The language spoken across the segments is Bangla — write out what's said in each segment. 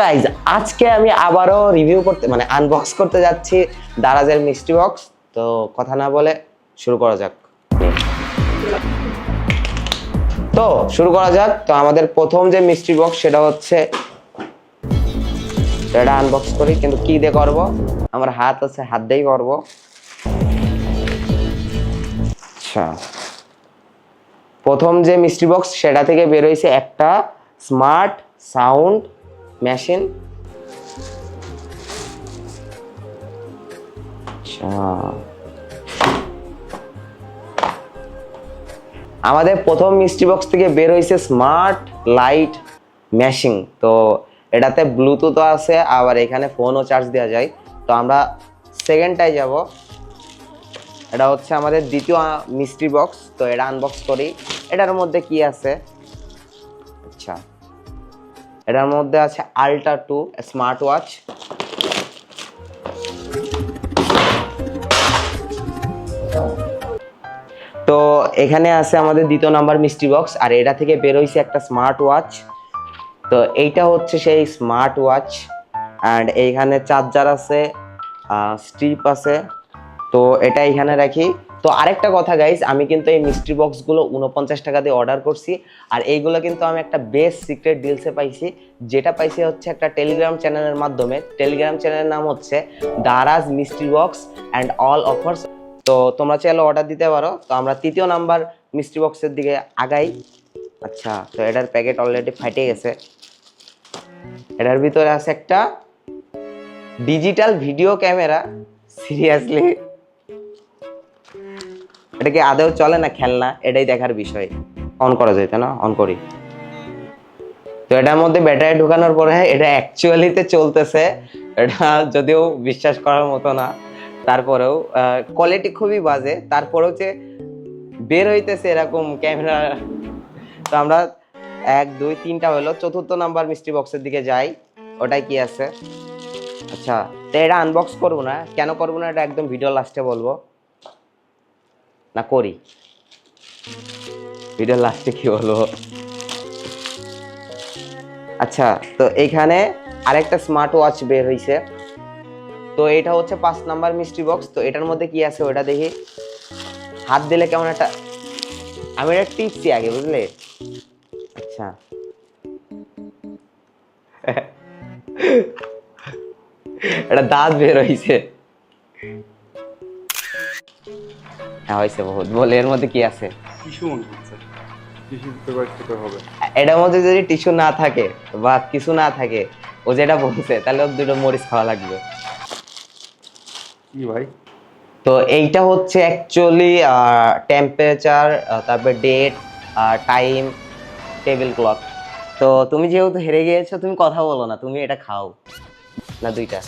গাইজ আজকে আমি আবারও রিভিউ করতে মানে আনবক্স করতে যাচ্ছি দারাজের মিষ্টি বক্স তো কথা না বলে শুরু করা যাক। তো শুরু করা যাক। তো আমাদের প্রথম যে মিষ্টি বক্স সেটা হচ্ছে এটা আনবক্স করি, কিন্তু কি দিয়ে করব? আমার হাত আছে, হাত দিয়েই করব। আচ্ছা। প্রথম যে মিষ্টি বক্স সেটা থেকে বেরোইছে একটা স্মার্ট সাউন্ড মেশিন। আচ্ছা। আমাদের প্রথম মিষ্টি বক্স থেকে বের হয়েছে স্মার্ট লাইট মেশিন তো এটাতে ব্লুটুথও আছে, আবার এখানে ফোনও চার্জ দেওয়া যায়। তো আমরা সেকেন্ডটায় যাব। এটা হচ্ছে আমাদের দ্বিতীয় মিষ্টি বক্স তো এটা আনবক্স করি। এটার মধ্যে কি আছে? আচ্ছা। এটার মধ্যে আছে আল্ট্রা টু স্মার্ট ওয়াচ তো এখানে আছে আমাদের দ্বিতীয় নাম্বার মিষ্টি বক্স, আর এটা থেকে বেরোইছে একটা স্মার্ট ওয়াচ তো এইটা হচ্ছে সেই স্মার্ট ওয়াচ অ্যান্ড এইখানে চার্জার আছে স্ট্রিপ আছে। তো এটা এখানে রাখি। তো আরেকটা কথা গাইস আমি কিন্তু এই মিষ্টি বক্সগুলো উনপঞ্চাশ টাকা দিয়ে অর্ডার করছি, আর এইগুলো কিন্তু আমি একটা বেস্ট সিক্রেট ডিলসে পাইছি, যেটা পাইছি হচ্ছে একটা টেলিগ্রাম চ্যানেলের মাধ্যমে। টেলিগ্রাম চ্যানেলের নাম হচ্ছে দারাজ মিষ্টি বক্স অ্যান্ড অল অফার্স তো তোমরা চাইলে অর্ডার দিতে পারো। তো আমরা তৃতীয় নাম্বার মিষ্টি বক্সের দিকে আগাই। আচ্ছা তো এটার প্যাকেট অলরেডি ফাটে গেছে। এটার ভিতরে আছে একটা ডিজিটাল ভিডিও ক্যামেরা সিরিয়াসলি এটা কি আদৌ চলে না খেলনা? এটাই দেখার বিষয়। অন করা যায় না? অন করি। তো এটার মধ্যে ব্যাটারি ঢুকানোর পরে এটা অ্যাকচুয়ালিতে চলতেছে। এটা যদিও বিশ্বাস করার মতো না। তারপরেও কোয়ালিটি খুবই বাজে। তারপরেও যে বের হইতেছে এরকম ক্যামেরা তো আমরা এক, দুই, তিনটা হলো। চতুর্থ নাম্বার মিষ্টি বক্সের দিকে যাই। ওটাই কি আছে? আচ্ছা তো এটা আনবক্স করব না। কেন করব না? এটা একদম ভিডিও লাস্টে বলব। না, করি। ভিডিও লাস্টে কি বলব? আচ্ছা তো এইখানে আরেকটা স্মার্ট ওয়াচ বের হইছে। তো এটা হচ্ছে পাঁচ নাম্বার মিষ্টি বক্স তো এটার মধ্যে কি আছে ওটা দেখি। হাত দিলে কেমন একটা আমি এটা টিপছি আগে, বুঝলে? আচ্ছা। এটা দাঁত বের হইছে। হ্যাঁ হয়েছে বহুত। বলে এর মধ্যে কি আছে? টিস্যু মনে হচ্ছে। হবে। এটার মধ্যে যদি টিস্যু না থাকে বা কিছু না থাকে ও যেটা বলছে তাহলে ওর দুটো মরিচ খাওয়া লাগবে। কি ভাই? তো এইটা হচ্ছে অ্যাকচুয়ালি টেম্পারেচার তারপর ডেট টাইম টেবিল ক্লক তো তুমি যেহেতু হেরে গিয়েছো তুমি কথা বলো না তুমি এটা খাও। না দুইটা।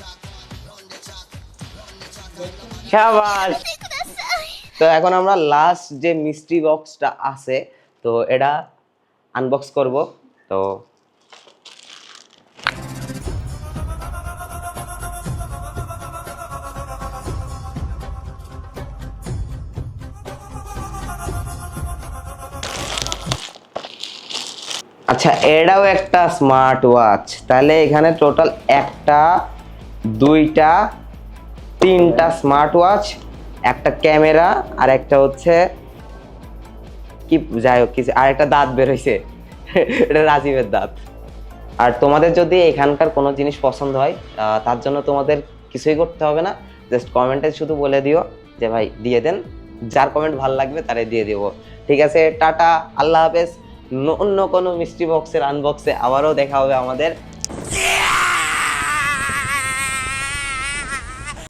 শাবাশ তো এখন আমরা লাস্ট যে মিষ্টি বক্সটা আছে, তো এটা আনবক্স করব। তো আচ্ছা এটাও একটা স্মার্ট ওয়াচ তাহলে এখানে টোটাল একটা, দুইটা, তিনটা স্মার্ট ওয়াচ একটা ক্যামেরা আর একটা হচ্ছে কি যাই হোক কিছু আর একটা দাঁত বের হয়েছে এটা রাজীবের দাঁত। আর তোমাদের যদি এখানকার কোনো জিনিস পছন্দ হয় তার জন্য তোমাদের কিছুই করতে হবে না। জাস্ট কমেন্টে শুধু বলে দিও যে, ভাই, দিয়ে দেন। যার কমেন্ট ভালো লাগবে তারাই দিয়ে দেবো। ঠিক আছে, টাটা, আল্লাহ হাফেজ। অন্য কোনো মিষ্টি বক্সের আনবক্সে আবারও দেখা হবে আমাদের